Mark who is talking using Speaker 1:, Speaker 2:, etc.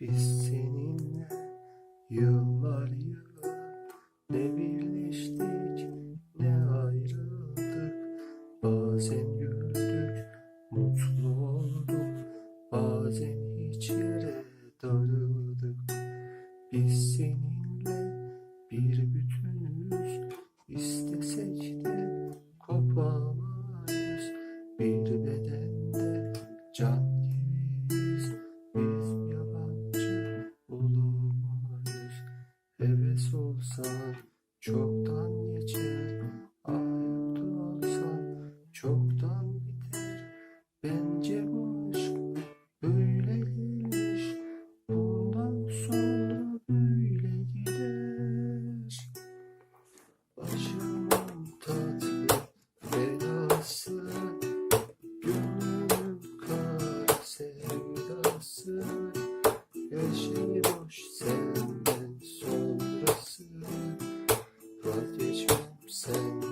Speaker 1: Biz seninle yıllar yılı ne birleştik ne ayrıldık. Bazen güldük, mutlu olduk, bazen hiç yere olsan çoktan geçer Ayıp olsan çoktan biter. Bence bu aşk böyleymiş Bundan sonra böyle gider. Başım upset.